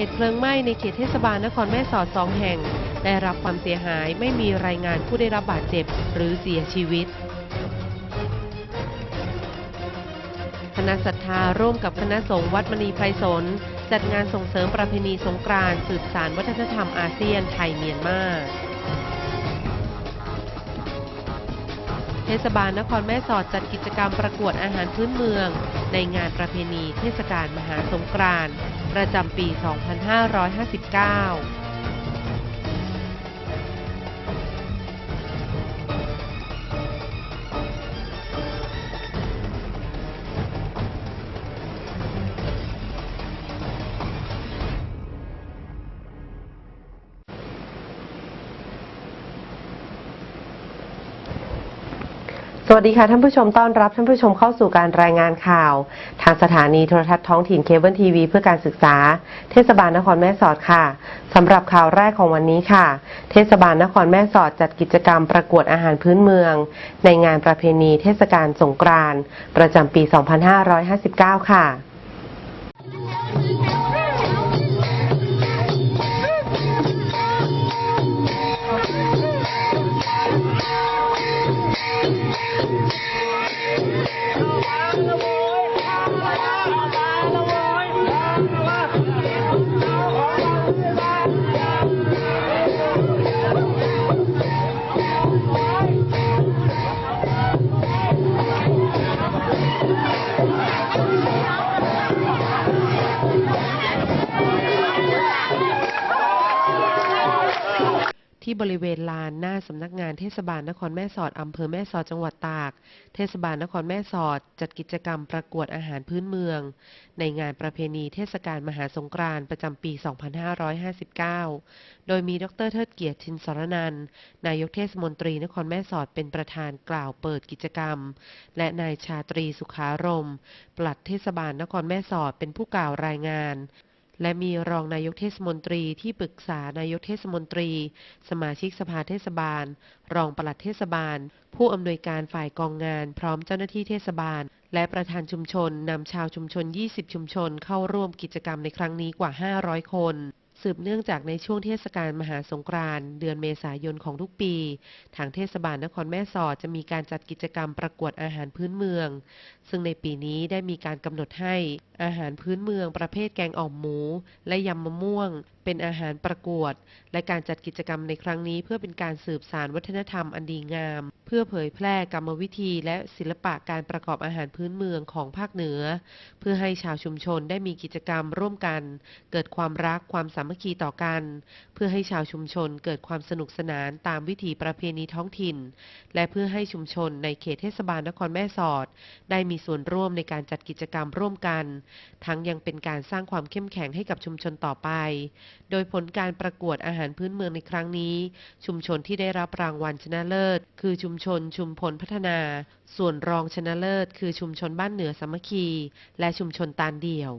เหตุเพลิงไหม้ในเขตเทศบาลนครแม่สอดสองแห่ง ได้รับความเสียหายไม่มีรายงานผู้ได้รับบาดเจ็บหรือเสียชีวิตคณะศรัทธาร่วมกับคณะสงฆ์วัดมณีไพรสน จัดงานส่งเสริมประเพณีสงกรานต์สืบสารวัฒนธรรมอาเซียนไทยเมียนมาเทศบาลนครแม่สอดจัดกิจกรรมประกวดอาหารพื้นเมือง ในงานประเพณีเทศกาลมหาสงกรานต์ ประจำปี 2559 สวัสดีค่ะท่านผู้ชมต้อนรับท่านผู้ชมเข้าสู่การรายงานข่าว ทางสถานีโทรทัศน์ท้องถิ่นเคเบิลทีวีเพื่อการศึกษา เทศบาลนครแม่สอดค่ะสำหรับข่าวแรกของวันนี้ค่ะ เทศบาลนครแม่สอดจัดกิจกรรมประกวดอาหารพื้นเมือง ในงานประเพณีเทศกาลสงกรานต์ประจำปี 2559 ค่ะ ที่บริเวณลานหน้าสำนักงานเทศบาลนครแม่สอดอำเภอแม่สอดจังหวัดตาก เทศบาลนครแม่สอดจัดกิจกรรมประกวดอาหารพื้นเมือง ในงานประเพณีเทศกาลมหาสงกรานต์ประจำปี 2559 โดยมีดรเทิดเกียรติชินสรนัน นายกเทศมนตรีนครแม่สอดเป็นประธานกล่าวเปิดกิจกรรม และนายชาตรีสุขารมปลัดเทศบาลนครแม่สอดเป็นผู้กล่าวรายงาน และมีรองนายกเทศมนตรีที่ปรึกษานายกเทศมนตรี สมาชิกสภาเทศบาล รองปลัดเทศบาล ผู้อำนวยการฝ่ายกองงานพร้อมเจ้าหน้าที่เทศบาล และประธานชุมชนนำชาวชุมชน 20 ชุมชนเข้าร่วมกิจกรรมในครั้งนี้กว่า 500 คน สืบเนื่องจากในช่วงเทศกาลมหาสงกรานต์เดือนเมษายนของทุกปี ทางเทศบาลนครแม่สอดจะมีการจัดกิจกรรมประกวดอาหารพื้นเมือง ซึ่งในปีนี้ได้มีการกำหนดให้อาหารพื้นเมืองประเภทแกงอ่อมหมู และยำมะม่วงเป็นอาหารประกวด และการจัดกิจกรรมในครั้งนี้ เพื่อเป็นการสืบสานวัฒนธรรมอันดีงาม เพื่อเผยแพร่กรรมวิธีและศิลปะการประกอบอาหารพื้นเมืองของภาคเหนือ เพื่อให้ชาวชุมชนได้มีกิจกรรมร่วมกัน เกิดความรักความสามัคคีต่อกัน เพื่อให้ชาวชุมชนเกิดความสนุกสนานตามวิถีประเพณีท้องถิ่น และเพื่อให้ชุมชนในเขตเทศบาลนครแม่สอด ได้มีส่วนร่วมในการจัดกิจกรรมร่วมกัน ทั้งยังเป็นการสร้างความเข้มแข็งให้กับชุมชนต่อไปโดยผลการประกวดอาหารพื้นเมืองในครั้งนี้ ชุมชนที่ได้รับรางวัลชนะเลิศ คือชุมชนชุมพลพัฒนา ส่วนรองชนะเลิศ คือชุมชนบ้านเหนือสามัคคี และชุมชนตาลเดี่ยว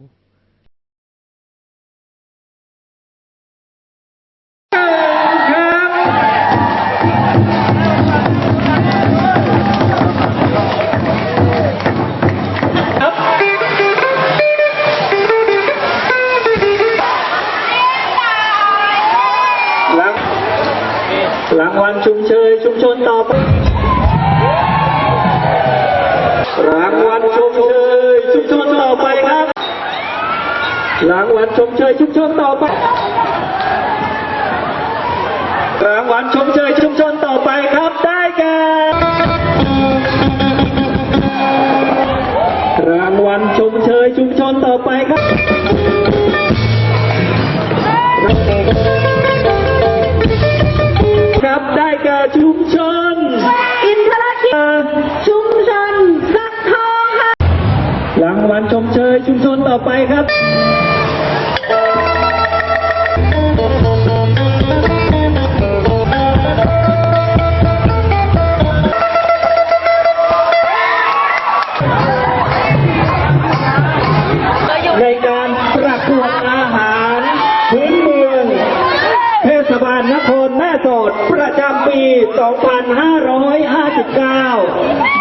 รางวัลชมเชยชุมชนต่อไปครับ รางวัลชมเชยชุมชนต่อไป รางวัลชมเชยชุมชนต่อไปครับได้ ชยชุมชนต่อไปครับในการประกวดอาหารพื้นเมือง เทศบาลนครแม่สอดประจำปี 2559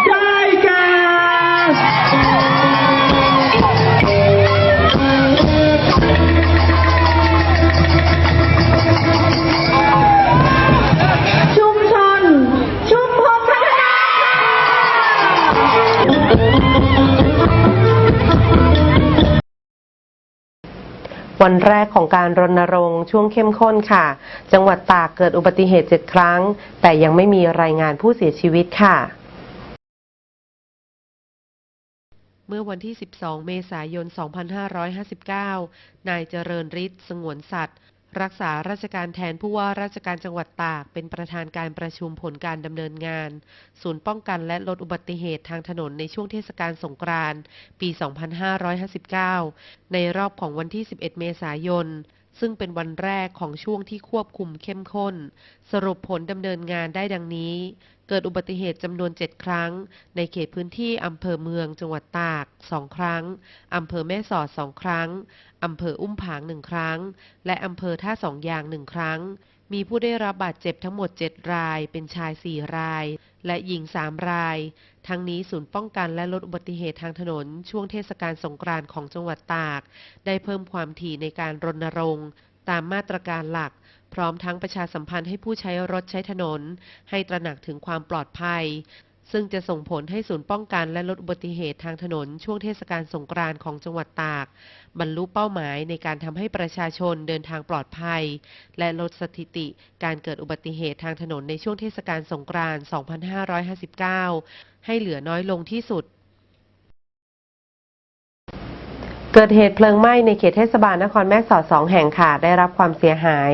แรกของการรณรงค์ช่วงเข้มข้นค่ะ จังหวัดตากเกิดอุบัติเหตุ 7 ครั้ง แต่ยังไม่มีรายงานผู้เสียชีวิตค่ะเมื่อวันที่ 12 เมษายน 2559 นายเจริญฤทธิ์สงวนสัตว์ รักษาราชการแทนผู้ว่าราชการจังหวัดตาก เป็นประธานการประชุมผลการดำเนินงาน ศูนย์ป้องกันและลดอุบัติเหตุทางถนนในช่วงเทศกาลสงกรานต์ปี 2559 ในรอบของวันที่ 11 เมษายน ซึ่งเป็นวันแรกของช่วงที่ควบคุมเข้มข้น สรุปผลดำเนินงานได้ดังนี้ เกิดอุบัติเหตุจำนวน 7 ครั้ง ในเขตพื้นที่อำเภอเมืองจังหวัดตาก 2 ครั้งอำเภอแม่สอด 2 ครั้งอำเภออุ้มผาง 1 ครั้ง และอำเภอท่าสองยาง 1 ครั้ง มีผู้ได้รับบาดเจ็บทั้งหมด 7 ราย เป็นชาย 4 ราย และหญิง 3 ราย ทั้งนี้ศูนย์ป้องกันและลดอุบัติเหตุทางถนน ช่วงเทศกาลสงกรานต์ของจังหวัดตาก ได้เพิ่มความถี่ในการรณรงค์ ตามมาตรการหลัก พร้อมทั้งประชาสัมพันธ์ให้ผู้ใช้รถใช้ถนน ให้ตระหนักถึงความปลอดภัย ซึ่งจะส่งผลให้ศูนย์ป้องกันและลดอุบัติเหตุทางถนนช่วงเทศกาลสงกรานต์ของจังหวัดตาก บรรลุเป้าหมายในการทำให้ประชาชนเดินทางปลอดภัย และลดสถิติการเกิดอุบัติเหตุทางถนนในช่วงเทศกาลสงกรานต์ 2559 ให้เหลือน้อยลงที่สุดเกิดเหตุเพลิงไหม้ในเขตเทศบาลนครแม่สอดสองแห่งค่ะ ได้รับความเสียหาย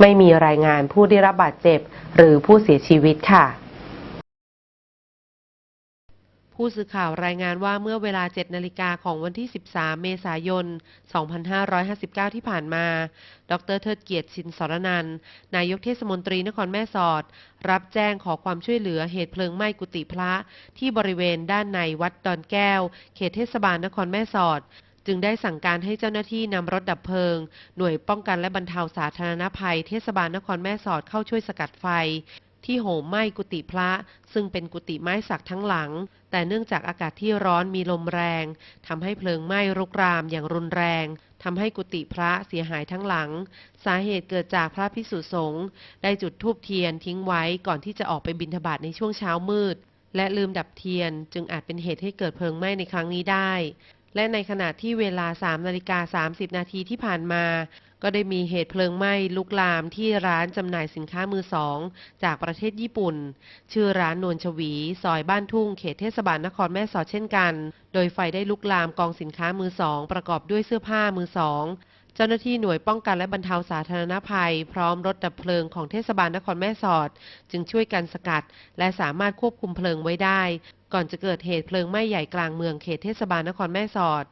ไม่มีรายงานผู้ได้รับบาดเจ็บ หรือผู้เสียชีวิตค่ะ ผู้สื่อข่าวรายงานว่าเมื่อเวลา 7 นาฬิกาของวันที่ 13 เมษายน 2559 ที่ผ่านมา ดรเทิดเกียรติชินสรนัน นายกเทศมนตรีนครแม่สอด รับแจ้งขอความช่วยเหลือเหตุเพลิงไหม้กุฏิพระที่บริเวณด้านในวัดดอนแก้ว เขตเทศบาลนครแม่สอดจึงได้สั่งการให้เจ้าหน้าที่นำรถดับเพลิง หน่วยป้องกันและบรรเทาสาธารณภัย เทศบาลนครแม่สอดเข้าช่วยสกัดไฟ ที่โหมไหม้กุฏิพระ ซึ่งเป็นกุฏิไม้สักทั้งหลัง แต่เนื่องจากอากาศที่ร้อนมีลมแรงทำให้เพลิงไหม้รุกรามอย่างรุนแรงทำให้กุฏิพระเสียหายทั้งหลัง สาเหตุเกิดจากพระพิสุสงฆ์ได้จุดธูปเทียนทิ้งไว้ก่อนที่จะออกไปบิณฑบาตในช่วงเช้ามืด และลืมดับเทียนจึงอาจเป็นเหตุให้เกิดเพลิงไหม้ในครั้งนี้ได้และในขณะที่เวลา 3 นาฬิกา 30 นาทีที่ผ่านมา ก็ได้มีเหตุเพลิงไหม้ลุกลามที่ร้านจำหน่ายสินค้ามือสอง จากประเทศญี่ปุ่น ชื่อร้านนวลชวี ซอยบ้านทุ่งเขตเทศบาลนครแม่สอดเช่นกัน โดยไฟได้ลุกลามกองสินค้ามือสอง ประกอบด้วยเสื้อผ้ามือสองเจ้าหน้าที่หน่วยป้องกันและบรรเทาสาธารณภัย พร้อมรถดับเพลิงของเทศบาลนครแม่สอด จึงช่วยกันสกัด และสามารถควบคุมเพลิงไว้ได้ ก่อนจะเกิดเหตุเพลิงไหม้ใหญ่กลางเมืองเขตเทศบาลนครแม่สอด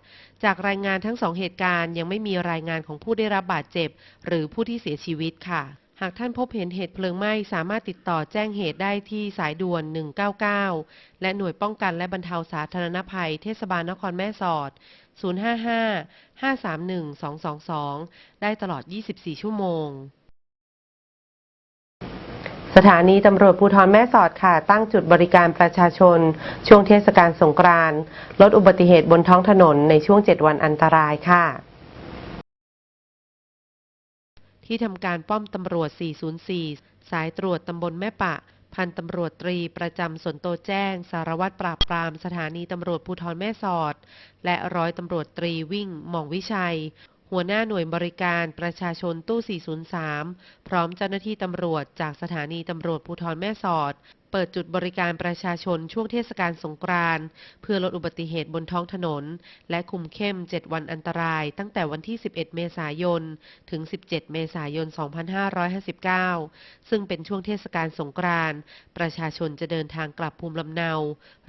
จากรายงานทั้งสองเหตุการณ์ยังไม่มีรายงานของผู้ได้รับบาดเจ็บ หรือผู้ที่เสียชีวิตค่ะ หากท่านพบเห็นเหตุเพลิงไหม้สามารถติดต่อแจ้งเหตุได้ที่สายด่วน 199 และหน่วยป้องกันและบรรเทาสาธารณภัย เทศบาลนครแม่สอด 055 531 222 ได้ตลอด 24 ชั่วโมง สถานีตำรวจภูธรแม่สอดค่ะ ตั้งจุดบริการประชาชน ช่วงเทศกาลสงกรานต์ลดอุบัติเหตุบนท้องถนนในช่วง 7 วันอันตรายค่ะที่ทำการป้อมตำรวจ 404 สายตรวจตำบลแม่ปะ พันตำรวจตรีประจำสนโตแจ้ง สารวัตรปราบปรามสถานีตำรวจภูธรแม่สอด และร้อยตำรวจตรีวิ่งมองวิชัย หัวหน้าหน่วยบริการประชาชนตู้ 403 พร้อมเจ้าหน้าที่ตำรวจจากสถานีตำรวจภูธรแม่สอด ปิดจุดบริการประชาชนช่วงเทศกาลสงกรานต์เพื่อลดอุบัติเหตุบนท้องถนน และคุมเข้ม 7 วันอันตราย ตั้งแต่วันที่ 11 เมษายน ถึง 17 เมษายน 2559 ซึ่งเป็นช่วงเทศกาลสงกรานต์ประชาชนจะเดินทางกลับภูมิลำเนา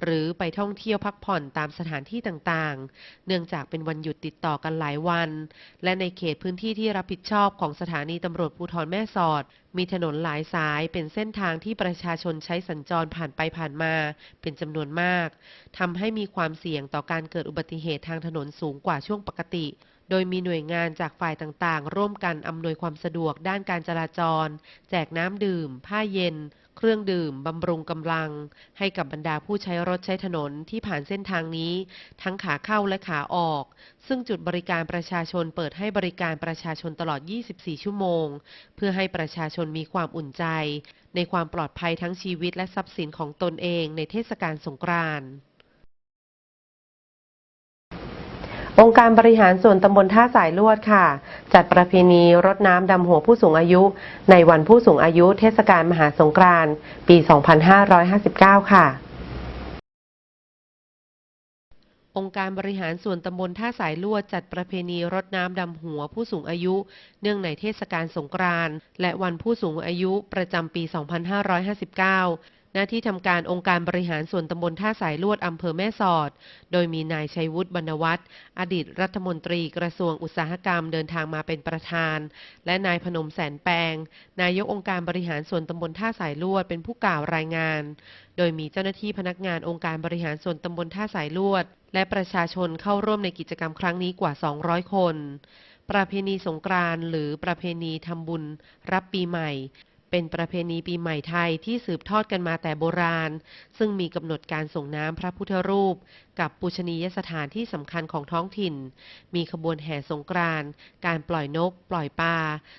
หรือไปท่องเที่ยวพักผ่อนตามสถานที่ต่างๆ เนื่องจากเป็นวันหยุดติดต่อกันหลายวัน และในเขตพื้นที่ที่รับผิดชอบของสถานีตำรวจภูธรแม่สอดมีถนนหลายสายเป็นเส้นทางที่ประชาชนใช้สัญจรผ่านไปผ่านมาเป็นจำนวนมาก ทำให้มีความเสี่ยงต่อการเกิดอุบัติเหตุทางถนนสูงกว่าช่วงปกติ โดยมีหน่วยงานจากฝ่ายต่างๆ ร่วมกันอำนวยความสะดวกด้านการจราจร แจกน้ำดื่ม ผ้าเย็น เครื่องดื่มบำรุงกำลัง ให้กับบรรดาผู้ใช้รถใช้ถนนที่ผ่านเส้นทางนี้ ทั้งขาเข้าและขาออก ซึ่งจุดบริการประชาชนเปิดให้บริการประชาชนตลอด 24 ชั่วโมง เพื่อให้ประชาชนมีความอุ่นใจ ในความปลอดภัยทั้งชีวิตและทรัพย์สินของตนเองในเทศกาลสงกรานต์ องค์การบริหารส่วนตำบลท่าสายลวดค่ะ จัดประเพณีรดน้ำดำหัวผู้สูงอายุ ในวันผู้สูงอายุเทศกาลมหาสงกรานต์ปี 2559 ค่ะ องค์การบริหารส่วนตำบลท่าสายลวดจัดประเพณีรดน้ำดำหัวผู้สูงอายุ เนื่องในเทศกาลสงกรานต์และวันผู้สูงอายุประจำปี 2559 หน้าที่ทำการองค์การบริหารส่วนตำบลท่าสายลวดอำเภอแม่สอด โดยมีนายชัยวุฒิบรรณวัฒน์อดีตรัฐมนตรีกระทรวงอุตสาหกรรมเดินทางมาเป็นประธาน และนายพนมแสนแปลง นายกองค์การบริหารส่วนตำบลท่าสายลวดเป็นผู้กล่าวรายงาน โดยมีเจ้าหน้าที่พนักงานองค์การบริหารส่วนตำบลท่าสายลวด และประชาชนเข้าร่วมในกิจกรรมครั้งนี้กว่า 200 คนประเพณีสงกรานต์หรือประเพณีทำบุญ รับปีใหม่ เป็นประเพณีปีใหม่ไทยที่สืบทอดกันมาแต่โบราณ ซึ่งมีกำหนดการส่งน้ำพระพุทธรูป กับปูชนียสถานที่สำคัญของท้องถิ่น มีขบวนแห่สงกรานต์การปล่อยนก ปล่อยปลา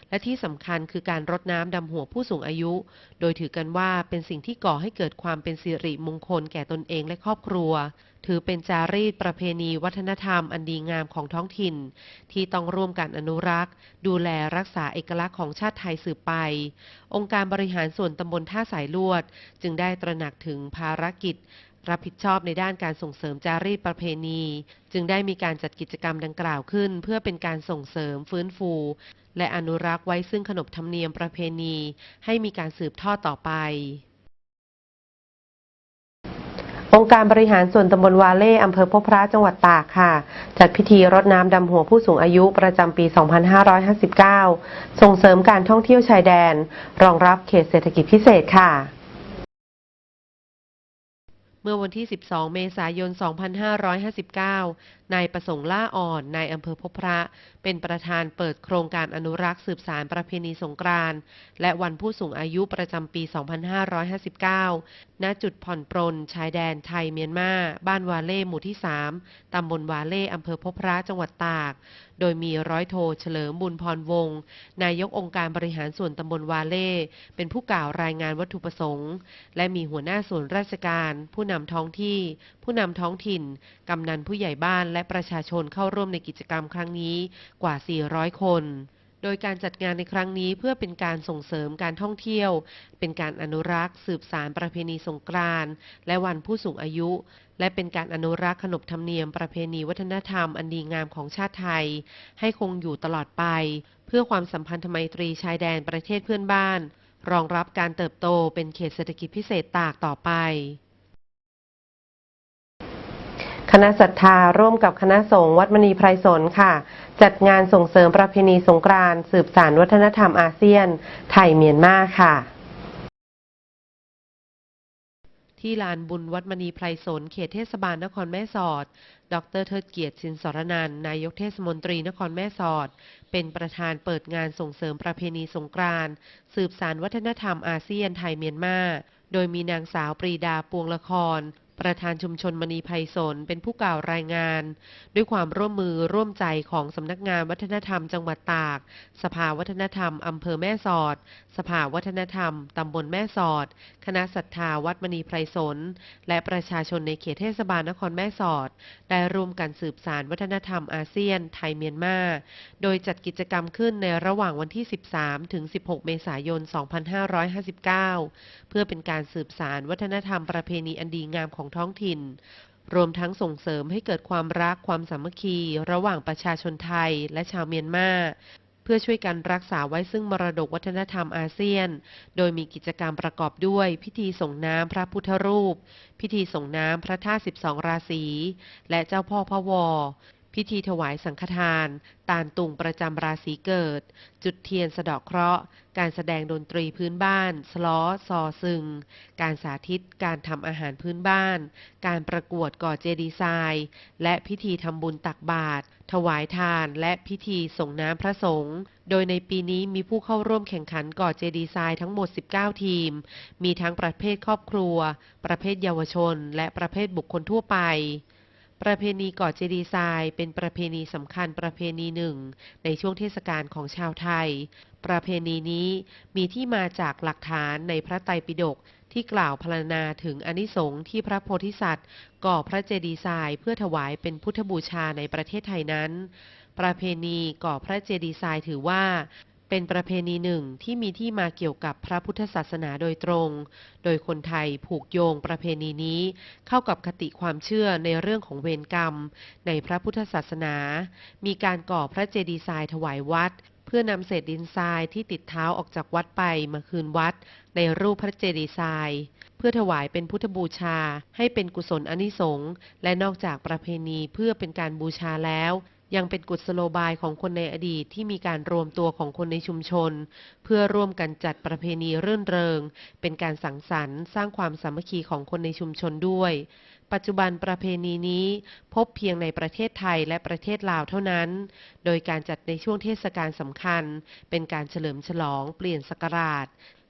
และที่สำคัญคือการรดน้ำดำหัวผู้สูงอายุ โดยถือกันว่าเป็นสิ่งที่ก่อให้เกิดความเป็นสิริมงคลแก่ตนเองและครอบครัว ถือเป็นจารีตประเพณีวัฒนธรรมอันดีงามของท้องถิ่น ที่ต้องร่วมกันอนุรักษ์ ดูแลรักษาเอกลักษณ์ของชาติไทยสืบไป องค์การบริหารส่วนตำบลท่าสายลวด จึงได้ตระหนักถึงภารกิจรับผิดชอบในด้านการส่งเสริมจารีตประเพณี จึงได้มีการจัดกิจกรรมดังกล่าวขึ้น เพื่อเป็นการส่งเสริมฟื้นฟู และอนุรักษ์ไว้ซึ่งขนบธรรมเนียมประเพณี ให้มีการสืบทอดต่อไป องค์การบริหารส่วนตำบลวาเล่อำเภอพบพระจังหวัดตากค่ะ จัดพิธีรดน้ำดำหัวผู้สูงอายุประจำปี 2559 ส่งเสริมการท่องเที่ยวชายแดน รองรับเขตเศรษฐกิจพิเศษค่ะเมื่อวันที่ 12 เมษายน 2559 นายประสงค์ล่าอ่อนนายอำเภอพบพระ เป็นประธานเปิดโครงการอนุรักษ์สืบสารประเพณีสงกรานต์และวันผู้สูงอายุประจำปี 2559 ณ จุดผ่อนปรน ชายแดนไทยเมียนมา บ้านวาเล่หมู่ที่ 3 ตำบลวาเล่อำเภอพบพระจังหวัดตาก โดยมีร้อยโทเฉลิมบุญพรวงศ์นายกองค์การบริหารส่วนตำบลวาเล่เป็นผู้กล่าวรายงานวัตถุประสงค์ และมีหัวหน้าส่วนราชการ ผู้นำท้องที่ ผู้นำท้องถิ่น กำนันผู้ใหญ่บ้านและและประชาชนเข้าร่วมในกิจกรรมครั้งนี้กว่า 400 คนโดยการจัดงานในครั้งนี้เพื่อเป็นการส่งเสริมการท่องเที่ยว เป็นการอนุรักษ์ สืบสารประเพณีสงกรานต์และวันผู้สูงอายุ และเป็นการอนุรักษ์ขนบธรรมเนียมประเพณีวัฒนธรรมอันดีงามของชาติไทย ให้คงอยู่ตลอดไป เพื่อความสัมพันธไมตรีชายแดนประเทศเพื่อนบ้าน รองรับการเติบโตเป็นเขตเศรษฐกิจพิเศษตากต่อไป คณะศรัทธาร่วมกับคณะสงฆ์วัดมณีไพรสนค่ะ จัดงานส่งเสริมประเพณีสงกรานต์สืบสานวัฒนธรรมอาเซียน ไทยเมียนมาค่ะ ที่ลานบุญวัดมณีไพรสนเขตเทศบาลนครแม่สอด ดรเทิดเกียรติสินสรนันนายกเทศมนตรีนครแม่สอด เป็นประธานเปิดงานส่งเสริมประเพณีสงกรานต์สืบสานวัฒนธรรมอาเซียนไทยเมียนมาโดยมีนางสาวปรีดาปวงละคร ประธานชุมชนมณีไพรสนเป็นผู้กล่าวรายงาน ด้วยความร่วมมือร่วมใจของสำนักงานวัฒนธรรมจังหวัดตาก สภาวัฒนธรรมอำเภอแม่สอด สภาวัฒนธรรมตำบลแม่สอด คณะศรัทธาวัดมณีไพรสนและประชาชนในเขตเทศบาลนครแม่สอด ได้ร่วมกันสืบสารวัฒนธรรมอาเซียน ไทยเมียนมาโดยจัดกิจกรรมขึ้นในระหว่างวันที่ 13 ถึง 16 เมษายน 2559 เพื่อเป็นการสืบสารวัฒนธรรมประเพณีอันดีงามของท้องถิ่น รวมทั้งส่งเสริมให้เกิดความรักความสามัคคี ระหว่างประชาชนไทยและชาวเมียนมาเพื่อช่วยกันรักษาไว้ซึ่งมรดกวัฒนธรรมอาเซียน โดยมีกิจกรรมประกอบด้วย พิธีส่งน้ำพระพุทธรูป พิธีส่งน้ำพระธาตุ12 ราศี และเจ้าพ่อพระวอ พิธีถวายสังฆทาน ตาลตุงประจำราศีเกิด จุดเทียนสะดาะเคราะห์ การแสดงดนตรีพื้นบ้าน สล้อ ซอซึง การสาธิต การทำอาหารพื้นบ้าน การประกวดก่อเจดีย์ทรายและพิธีทำบุญตักบาตร ถวายทาน และพิธีส่งน้ำพระสงฆ์ โดยในปีนี้มีผู้เข้าร่วมแข่งขันก่อเจดีย์ทรายทั้งหมด 19 ทีม มีทั้งประเภทครอบครัว ประเภทเยาวชน และประเภทบุคคลทั่วไป ประเพณีก่อเจดีย์ทรายเป็นประเพณีสำคัญประเพณีหนึ่ง ในช่วงเทศกาลของชาวไทย ประเพณีนี้มีที่มาจากหลักฐานในพระไตรปิฎกที่กล่าวพรรณนาถึงอนิสงส์ที่พระโพธิสัตว์ ก่อพระเจดีย์ทรายเพื่อถวายเป็นพุทธบูชาในประเทศไทยนั้น ประเพณีก่อพระเจดีย์ทรายถือว่า เป็นประเพณีหนึ่งที่มีที่มาเกี่ยวกับพระพุทธศาสนาโดยตรง โดยคนไทยผูกโยงประเพณีนี้เข้ากับคติความเชื่อในเรื่องของเวรกรรม ในพระพุทธศาสนา มีการก่อพระเจดีย์ทรายถวายวัด เพื่อนำเศษดินทรายที่ติดเท้าออกจากวัดไปมาคืนวัด ในรูปพระเจดีย์ทรายเพื่อถวายเป็นพุทธบูชาให้เป็นกุศลอนิสงส์และนอกจากประเพณีเพื่อเป็นการบูชาแล้ว ยังเป็นกุศโลบายของคนในอดีตที่มีการรวมตัวของคนในชุมชน เพื่อร่วมกันจัดประเพณีรื่นเริง เป็นการสังสรรค์สร้างความสามัคคีของคนในชุมชนด้วย ปัจจุบันประเพณีนี้พบเพียงในประเทศไทยและประเทศลาวเท่านั้น โดยการจัดในช่วงเทศกาลสำคัญ เป็นการเฉลิมฉลองเปลี่ยนศักราช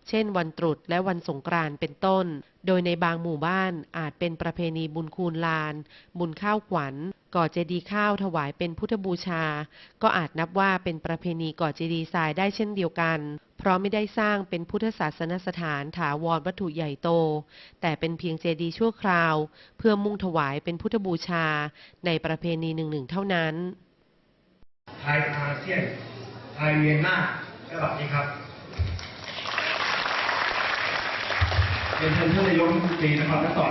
เช่น วันตรุษและวันสงกรานต์เป็นต้น โดยในบางหมู่บ้านอาจเป็นประเพณีบุญคูณลาน บุญข้าวขวัญ ก่อเจดีย์ข้าวถวายเป็นพุทธบูชา ก็อาจนับว่าเป็นประเพณีก่อเจดีย์ทรายได้เช่นเดียวกัน เพราะไม่ได้สร้างเป็นพุทธศาสนสถานถาวรวัตถุใหญ่โต แต่เป็นเพียงเจดีย์ชั่วคราว เพื่อมุ่งถวายเป็นพุทธบูชา ในประเพณีหนึ่งๆเท่านั้นไทยอาเซียนไทยเมียนมาสวัสดีครับ เป็นเชิญท่านนายกรัฐมนตรีนะครับและต่อ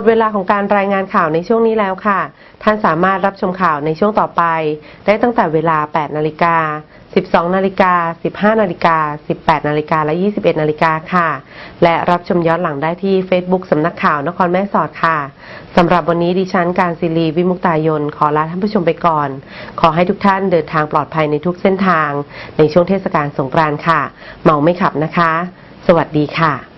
ดเวลาของการรายงานข่าวในช่วงนี้แล้วค่ะ ท่านสามารถรับชมข่าวในช่วงต่อไป ได้ตั้งแต่เวลา 8 นาฬิกา 12 นาฬิกา 15 นาฬิกา 18 นาฬิกา และ 21 นาฬิกาค่ะ และรับชมย้อนหลังได้ที่ Facebook สำนักข่าวนครแม่สอดค่ะ สำหรับวันนี้ดิฉันการศิรีวิมุกตายน ขอลาท่านผู้ชมไปก่อน ขอให้ทุกท่านเดินทางปลอดภัยในทุกเส้นทาง ในช่วงเทศกาลสงกรานต์ค่ะ เมาไม่ขับนะคะ สวัสดีค่ะ